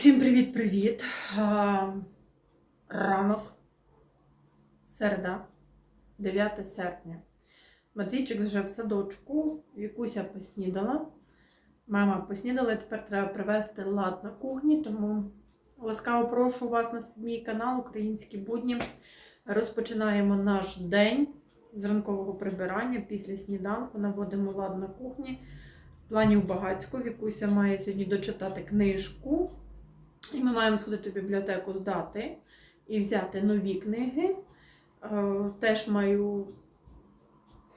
Усім привіт-привіт! Ранок, середа, 9 серпня. Матвійчик вже в садочку, Вікуся поснідала. Мама поснідала, і тепер треба привести лад на кухні, тому ласкаво прошу вас на мій канал Українські будні. Розпочинаємо наш день з ранкового прибирання після сніданку, наводимо лад на кухні. Планів багацько. Вікуся має сьогодні дочитати книжку. І ми маємо сходити в бібліотеку здати і взяти нові книги. Е, Теж маю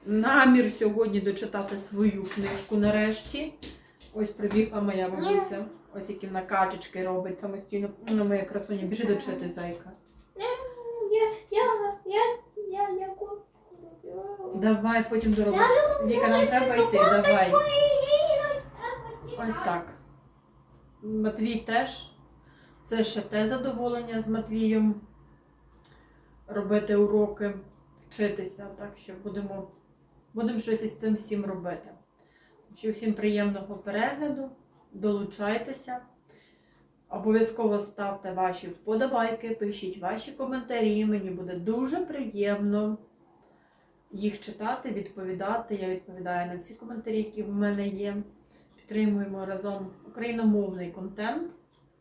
намір сьогодні дочитати свою книжку нарешті. Ось прибігла моя бабуся. Ось які вона качечки робить самостійно. Ну, моя красуня, біжи дочитуй, зайка. Давай, потім доробиш. Віка, нам треба йти, давай. Ось так. Матвій теж. Це ще те задоволення з Матвієм робити уроки, вчитися. Так що будемо, будемо щось із цим всім робити. Що всім приємного перегляду, долучайтеся. Обов'язково ставте ваші вподобайки, пишіть ваші коментарі. Мені буде дуже приємно їх читати, відповідати. Я відповідаю на всі коментарі, які в мене є. Підтримуємо разом україномовний контент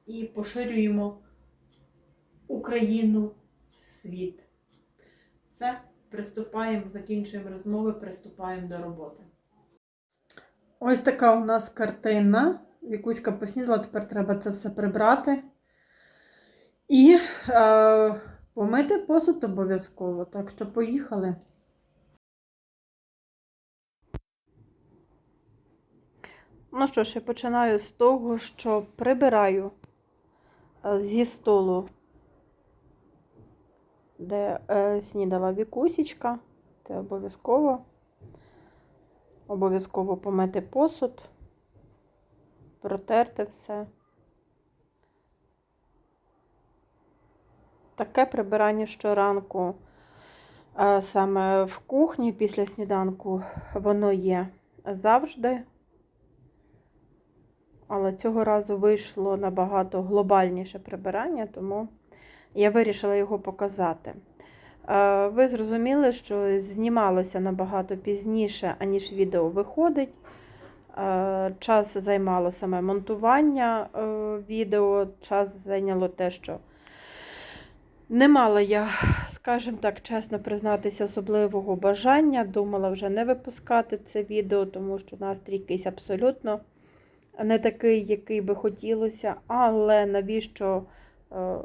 і поширюємо Україну в світ. Все, приступаємо, закінчуємо розмови, приступаємо до роботи. Ось така у нас картина. Вікуська поснідала, тепер треба це все прибрати. І е, помити посуд обов'язково. Так що поїхали. Ну що ж, я починаю з того, що прибираю зі столу, де е, снідала вікусічка. Це обов'язково. Обов'язково помити посуд, протерти все. Таке прибирання щоранку е, саме в кухні після сніданку воно є завжди. Але цього разу вийшло набагато глобальніше прибирання, тому я вирішила його показати. Е, Ви зрозуміли, що знімалося набагато пізніше, аніж відео виходить. Е, Час займало саме монтування е, відео, час зайняло те, що не мала я, скажімо так, чесно признатися, особливого бажання. Думала вже не випускати це відео, тому що настрій якийсь абсолютно не такий, який би хотілося, але навіщо е,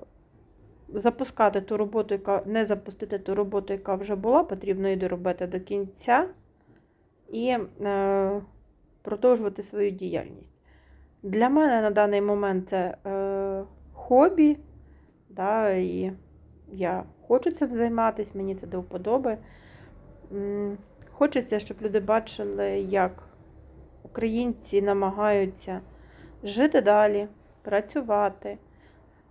запускати ту роботу, яка не запустити ту роботу, яка вже була, потрібно її доробити до кінця і е, продовжувати свою діяльність. Для мене на даний момент це е, хобі, да, і я хочу цим займатися, мені це до вподоби. Хочеться, щоб люди бачили, як українці намагаються жити далі, працювати,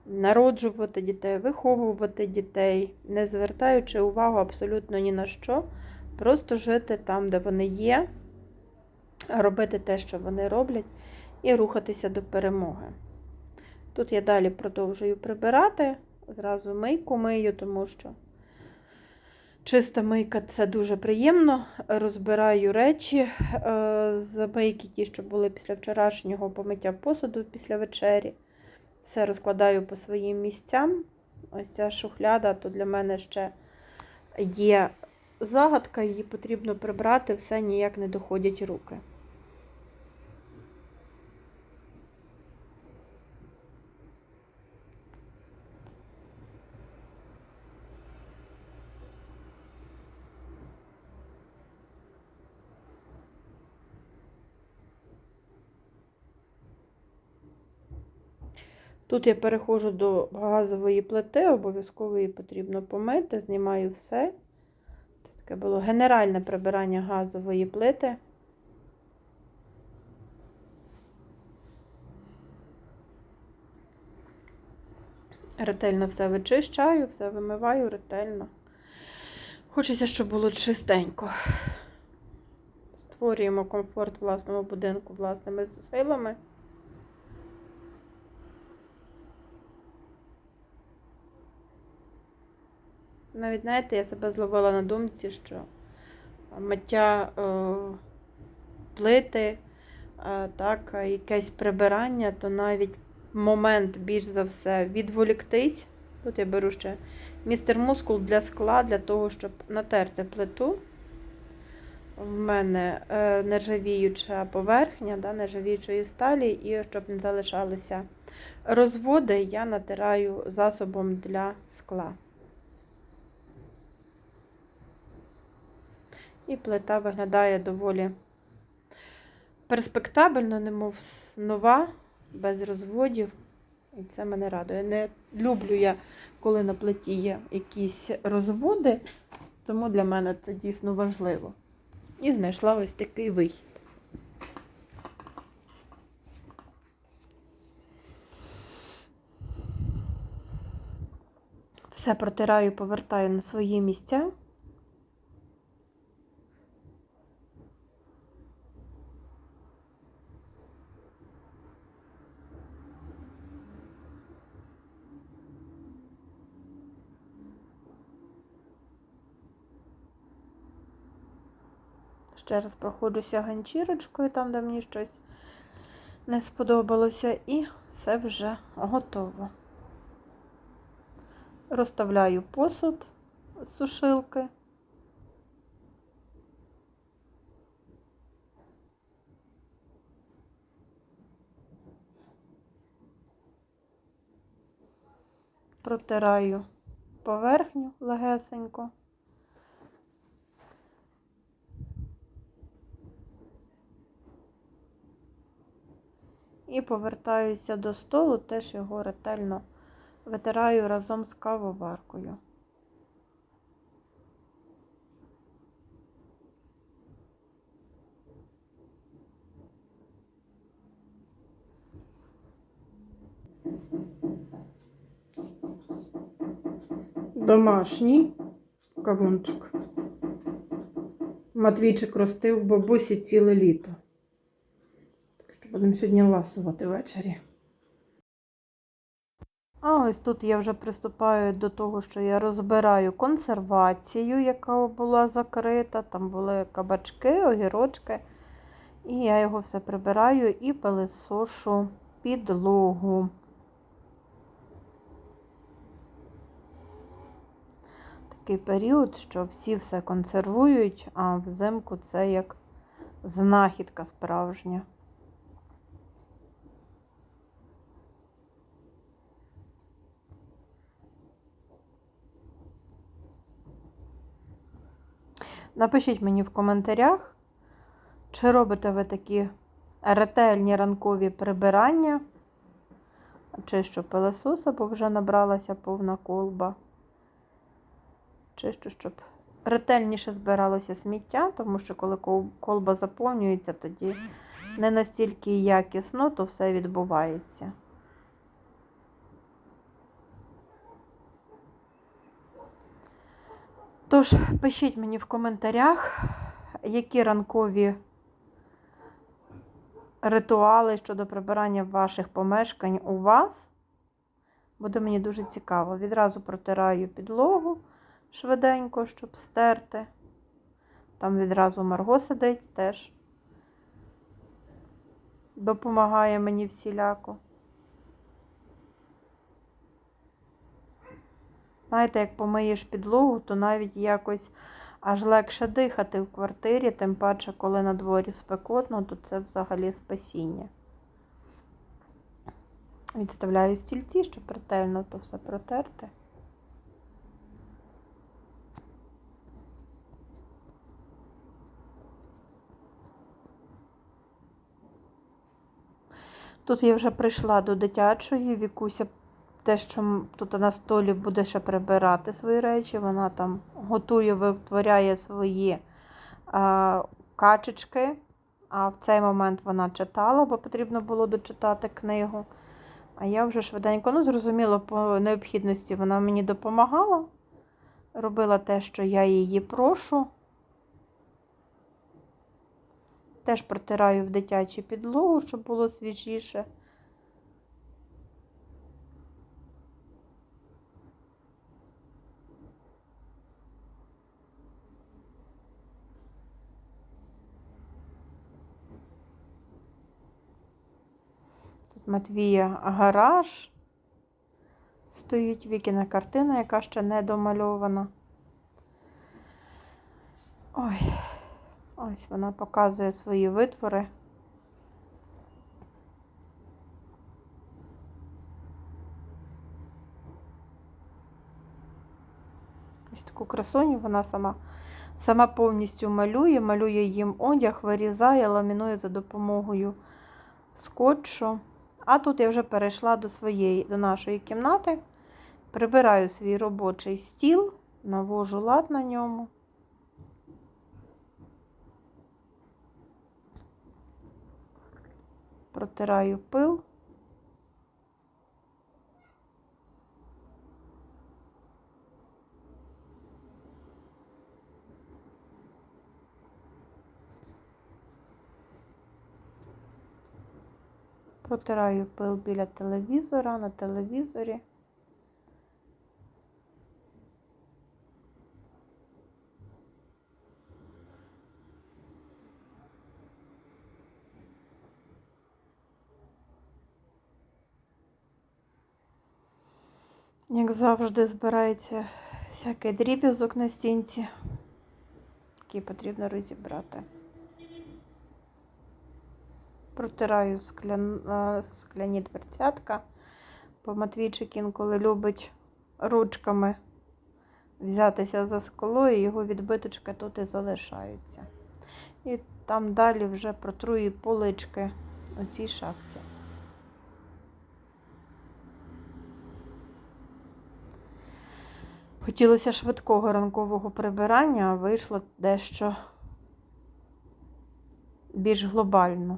народжувати дітей, виховувати дітей, не звертаючи увагу абсолютно ні на що, просто жити там, де вони є, робити те, що вони роблять, і рухатися до перемоги. Тут я далі продовжую прибирати, зразу мийку мию, тому що. Чиста мийка це дуже приємно. Розбираю речі е, з мийки, ті, що були після вчорашнього помиття посуду після вечері. Все розкладаю по своїм місцям. Ось ця шухляда, то для мене ще є загадка, її потрібно прибрати, все ніяк не доходять руки. Тут я переходжу до газової плити, обов'язково її потрібно помити, знімаю все. Це таке було генеральне прибирання газової плити. Ретельно все вичищаю, все вимиваю ретельно. Хочеться, щоб було чистенько. Створюємо комфорт власному будинку власними зусиллями. Навіть знаєте, я себе зловила на думці, що миття е, плити, е, так, якесь прибирання, то навіть момент більш за все відволіктись. Тут я беру ще містер мускул для скла, для того, щоб натерти плиту. В мене е, нержавіюча поверхня, да, нержавіючої сталі, і щоб не залишалися розводи, я натираю засобом для скла. І плита виглядає доволі перспектабельно, немов нова, без розводів. І це мене радує. Не люблю я, коли на плиті є якісь розводи, тому для мене це дійсно важливо. І знайшла ось такий вихід. Все протираю, повертаю на свої місця. Ще раз проходжуся ганчірочкою, там, де мені щось не сподобалося, і все вже готово. Розставляю посуд з сушилки. Протираю поверхню легесенько. І повертаюся до столу, теж його ретельно витираю разом з кавоваркою. Домашній кавунчик. Матвійчик ростив бабусі ціле літо. Будемо сьогодні ласувати ввечері. А ось тут я вже приступаю до того, що я розбираю консервацію, яка була закрита. Там були кабачки, огірочки. І я його все прибираю і пилисошу підлогу. Такий період, що всі все консервують, а взимку це як знахідка справжня. Напишіть мені в коментарях, чи робите ви такі ретельні ранкові прибирання, чи що пилососа, бо вже набралася повна колба. Чи що, щоб ретельніше збиралося сміття, тому що коли колба заповнюється, тоді не настільки якісно, то все відбувається. Тож, пишіть мені в коментарях, які ранкові ритуали щодо прибирання ваших помешкань у вас. Буде мені дуже цікаво. Відразу протираю підлогу швиденько, щоб стерти. Там відразу Марго сидить теж. Допомагає мені всіляко. Знаєте, як помиєш підлогу, то навіть якось аж легше дихати в квартирі, тим паче, коли на дворі спекотно, то це взагалі спасіння. Відставляю стільці, щоб ретельно то все протерти. Тут я вже прийшла до дитячої, Вікуся те, що тут на столі буде ще прибирати свої речі, вона там готує, витворяє свої а, качечки. А в цей момент вона читала, бо потрібно було дочитати книгу. А я вже швиденько, ну, зрозуміло, по необхідності вона мені допомагала. Робила те, що я її прошу. Теж протираю в дитячу підлогу, щоб було свіжіше. Матвія гараж. Стоїть Вікіна картина, яка ще не домальована. Ой, ось вона показує свої витвори. Ось таку красуню вона сама, сама повністю малює, малює їм одяг, вирізає, ламінує за допомогою скотчу. А тут я вже перейшла до своєї, до нашої кімнати, прибираю свій робочий стіл, навожу лад на ньому. Протираю пил. Протираю пил біля телевізора, на телевізорі. Як завжди, збирається всякий дріб'язок на стінці, який потрібно розібрати. Протираю склян... скляні дверцятка, бо Матвійчик інколи любить ручками взятися за скло, і його відбиточки тут і залишаються. І там далі вже протрую полички у цій шафці. Хотілося швидкого ранкового прибирання, а вийшло дещо більш глобально.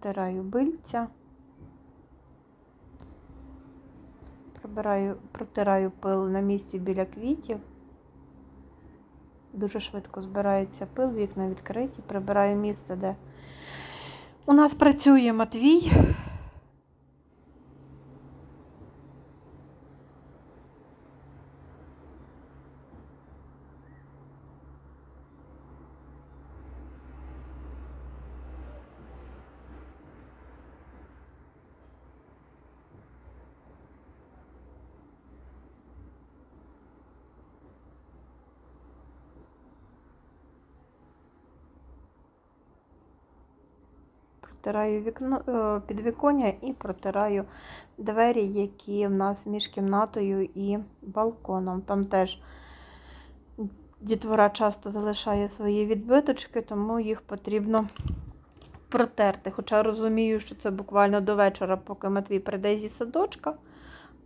Протираю бильця. Прибираю, протираю пил на місці біля квітів. Дуже швидко збирається пил, вікна відкриті. Прибираю місце, де у нас працює Матвій. Протираю вікно, е, підвіконня і протираю двері, які в нас між кімнатою і балконом. Там теж дітвора часто залишає свої відбиточки, тому їх потрібно протерти. Хоча розумію, що це буквально до вечора, поки Матвій прийде зі садочка.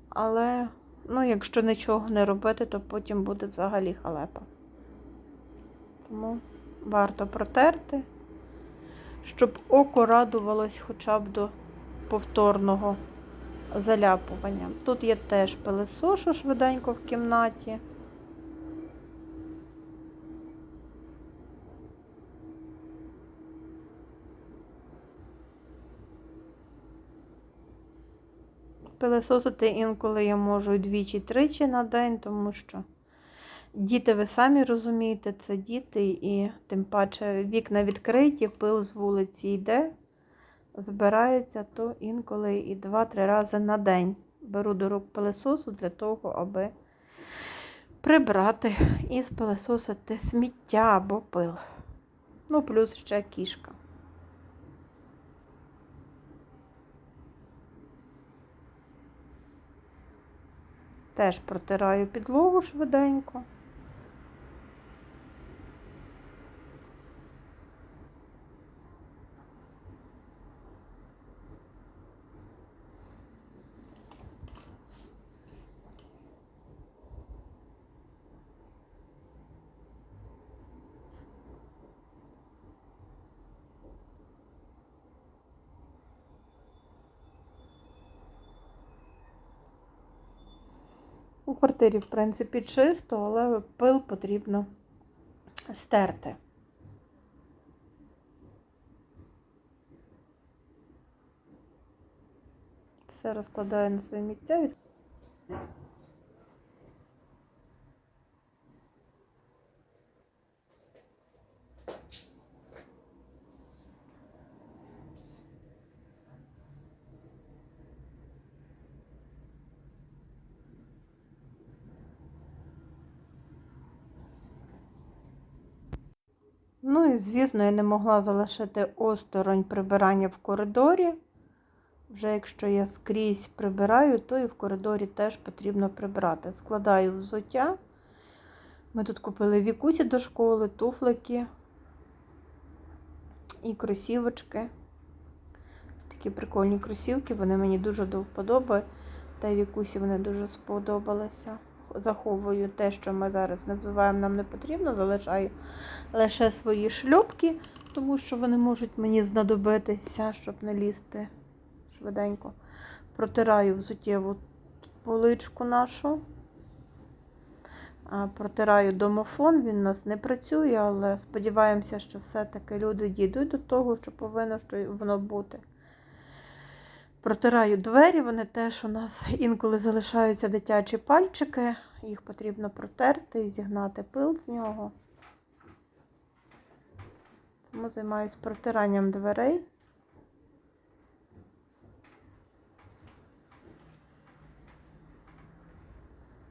Але ну, якщо нічого не робити, то потім буде взагалі халепа. Тому варто протерти щоб око радувалось хоча б до повторного заляпування. Тут є теж пилисошу швиденько в кімнаті. Пилисосити інколи я можу двічі-тричі на день, тому що Діти, ви самі розумієте, це діти, і тим паче вікна відкриті, пил з вулиці йде, збирається, то інколи і два-три рази на день беру до рук пилесосу для того, аби прибрати і спилесосити сміття або пил. Ну, плюс ще кішка. Теж протираю підлогу швиденько. У квартирі, в принципі, чисто, але пил потрібно стерти. Все розкладаю на свої місця. Звісно, я не могла залишити осторонь прибирання в коридорі. Вже якщо я скрізь прибираю, то і в коридорі теж потрібно прибрати. Складаю взуття. Ми тут купили вікусі до школи, туфлики і кросівочки. Ось такі прикольні кросівки, вони мені дуже до. Та й вікусі вони дуже сподобалися. Заховую те, що ми зараз не взуваємо, нам не потрібно, залишаю лише свої шльопки, тому що вони можуть мені знадобитися, щоб не лізти швиденько. Протираю взуттєву поличку нашу. Протираю домофон, він у нас не працює, але сподіваємося, що все-таки люди дійдуть до того, що повинно воно бути. Протираю двері, вони теж у нас інколи залишаються дитячі пальчики, їх потрібно протерти і зігнати пил з нього. Тому займаюся протиранням дверей.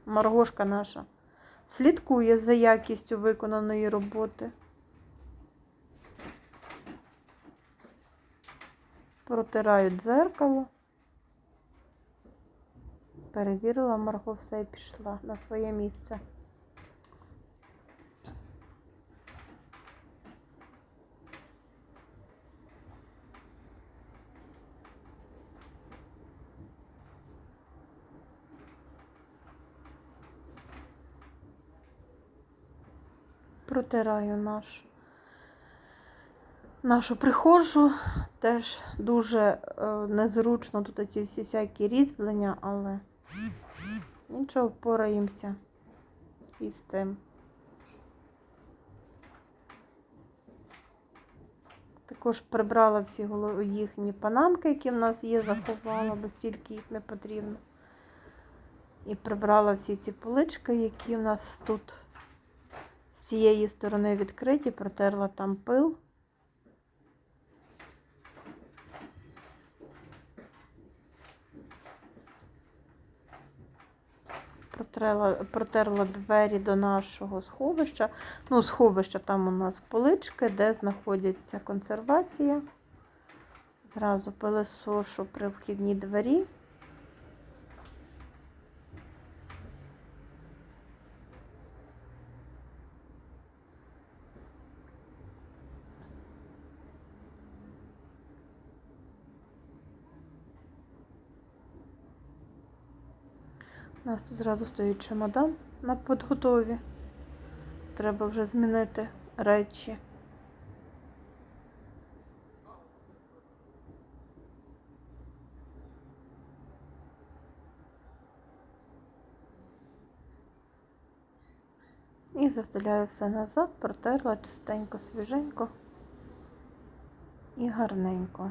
Маргошка наша слідкує за якістю виконаної роботи. Протираю дзеркало. Перевірила, Марго все і пішла на своє місце. Протираю наш, нашу прихожу. Теж дуже е, незручно тут ці всі всякі різьблення, але нічого впораємося із цим. Також прибрала всі їхні панамки, які в нас є, заховала, бо стільки їх не потрібно. І прибрала всі ці полички, які в нас тут з цієї сторони відкриті, протерла там пил. Протерла, протерла двері до нашого сховища. Ну, сховища там у нас полички, де знаходиться консервація. Зразу пилесошу при вхідній двері. У нас тут зразу стоїть чемодан на подготові. Треба вже змінити речі. І застеляю все назад, протерла чистенько, свіженько і гарненько.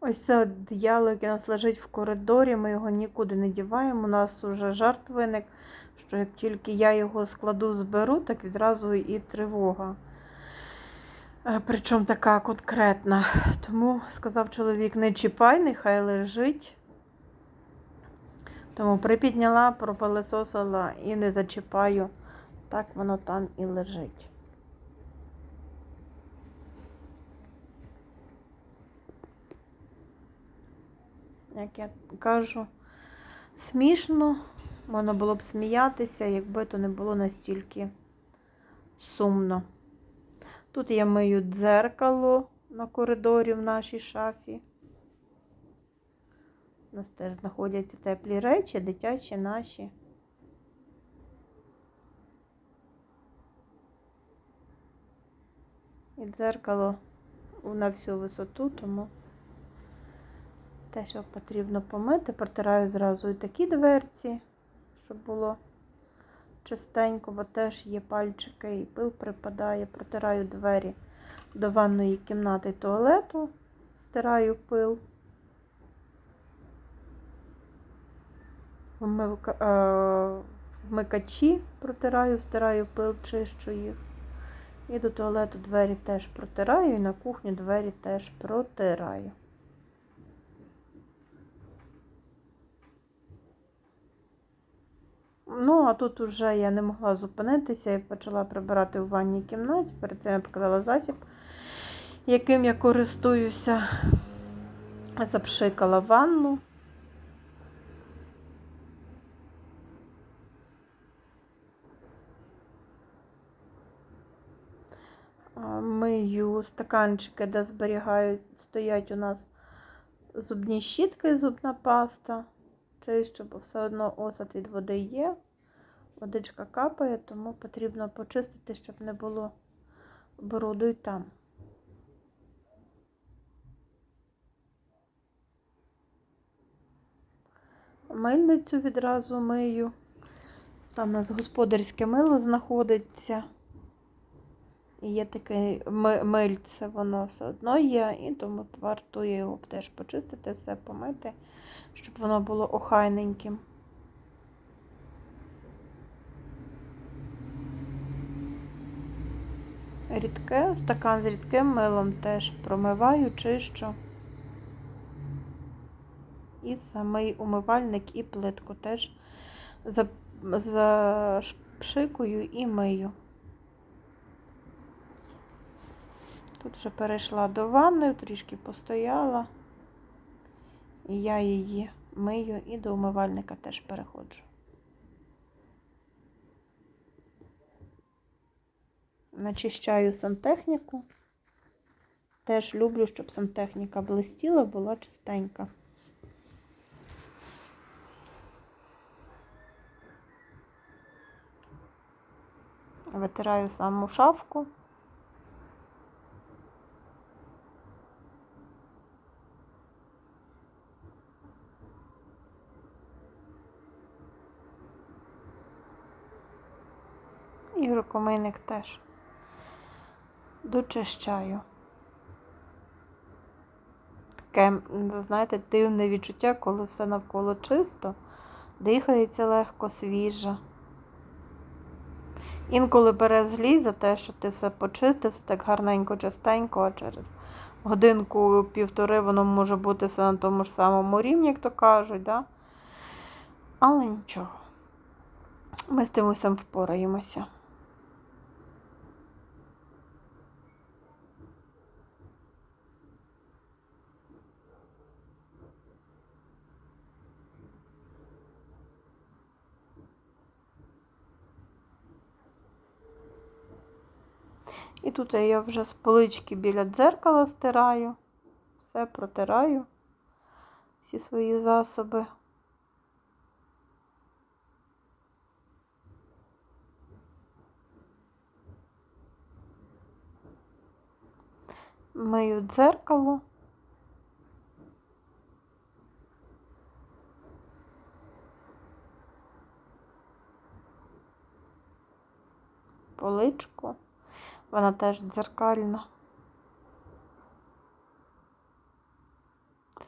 Ось це от діяло, яке у нас лежить в коридорі, ми його нікуди не діваємо. У нас вже жарт виник, що як тільки я його складу, зберу, так відразу і тривога. Е, Причому така конкретна. Тому сказав чоловік, не чіпай, нехай лежить. Тому припідняла, пропилесосила і не зачіпаю. Так воно там і лежить. Як я кажу, смішно, можна було б сміятися, якби то не було настільки сумно. Тут я мию дзеркало на коридорі в нашій шафі. У нас теж знаходяться теплі речі, дитячі наші. І дзеркало на всю висоту, тому те, що потрібно помити, протираю зразу і такі дверці, щоб було чистенько, бо теж є пальчики і пил припадає. Протираю двері до ванної кімнати туалету, стираю пил. Е, вмикачі протираю, стираю пил, чищу їх. І до туалету двері теж протираю, і на кухню двері теж протираю. Ну, а тут уже я не могла зупинитися і почала прибирати у ванній кімнаті. Перед цим я показала засіб, яким я користуюся. Запшикала ванну. Мию стаканчики, де зберігають, стоять у нас зубні щітки зубна паста. Чищу, бо все одно осад від води є. Водичка капає, тому потрібно почистити, щоб не було бруду і там. Мильницю відразу мию. Там у нас господарське мило знаходиться. І є таке ми- мильце, воно все одно є, і тому вартує його теж почистити, все помити, щоб воно було охайненьким. Рідке, стакан з рідким милом теж промиваю, чищу. І самий умивальник, і плитку теж за- запшикую і мию. Тут вже перейшла до ванни, трішки постояла. І я її мию і до умивальника теж переходжу. Начищаю сантехніку. Теж люблю, щоб сантехніка блистіла, була чистенька. Витираю саму шафку. І рукомийник теж дочищаю. Таке, знаєте, дивне відчуття, коли все навколо чисто, дихається легко, свіже. Інколи бере злість за те, що ти все почистив, все так гарненько, частенько, а через годинку півтори воно може бути все на тому ж самому рівні, як то кажуть, да? але нічого. Ми з тим усім впораємося. І тут я вже з полички біля дзеркала стираю, все протираю, всі свої засоби. Мию дзеркало. Поличку. Вона теж дзеркальна.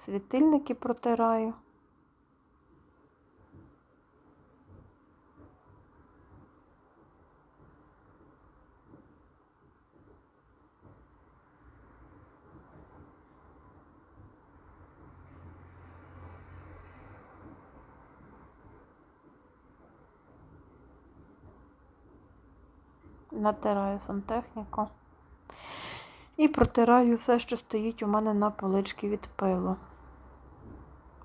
Світильники протираю. Натираю сантехніку. І протираю все, що стоїть у мене на поличці від пилу.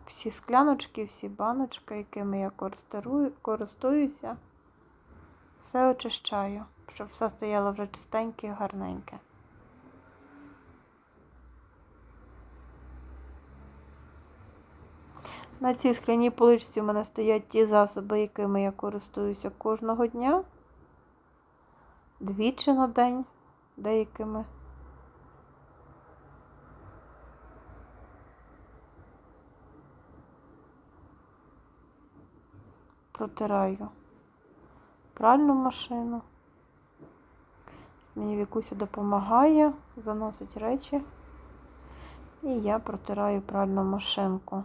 Всі скляночки, всі баночки, якими я користуюся, все очищаю, щоб все стояло вже чистеньке і гарненьке. На цій скляній поличці у мене стоять ті засоби, якими я користуюся кожного дня. Двічі на день деякими. Протираю пральну машину. Мені Вікуся допомагає, заносить речі. І я протираю пральну машинку.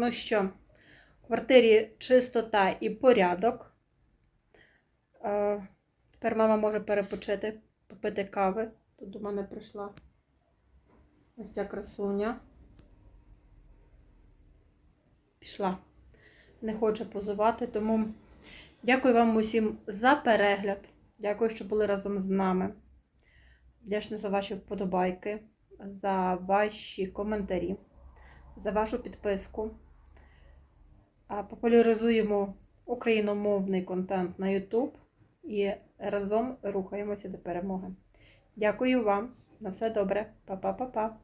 Ну що, в квартирі чистота і порядок. Тепер мама може перепочити, попити кави. Тут до мене прийшла ось ця красуня. Пішла. Не хоче позувати, тому дякую вам усім за перегляд. Дякую, що були разом з нами. Вдячна за ваші вподобайки, за ваші коментарі, за вашу підписку. Популяризуємо україномовний контент на YouTube і разом рухаємося до перемоги. Дякую вам. На все добре. Па-па-па-па.